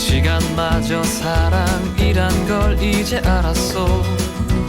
시간마저 사랑이란 걸 이제 알았어 그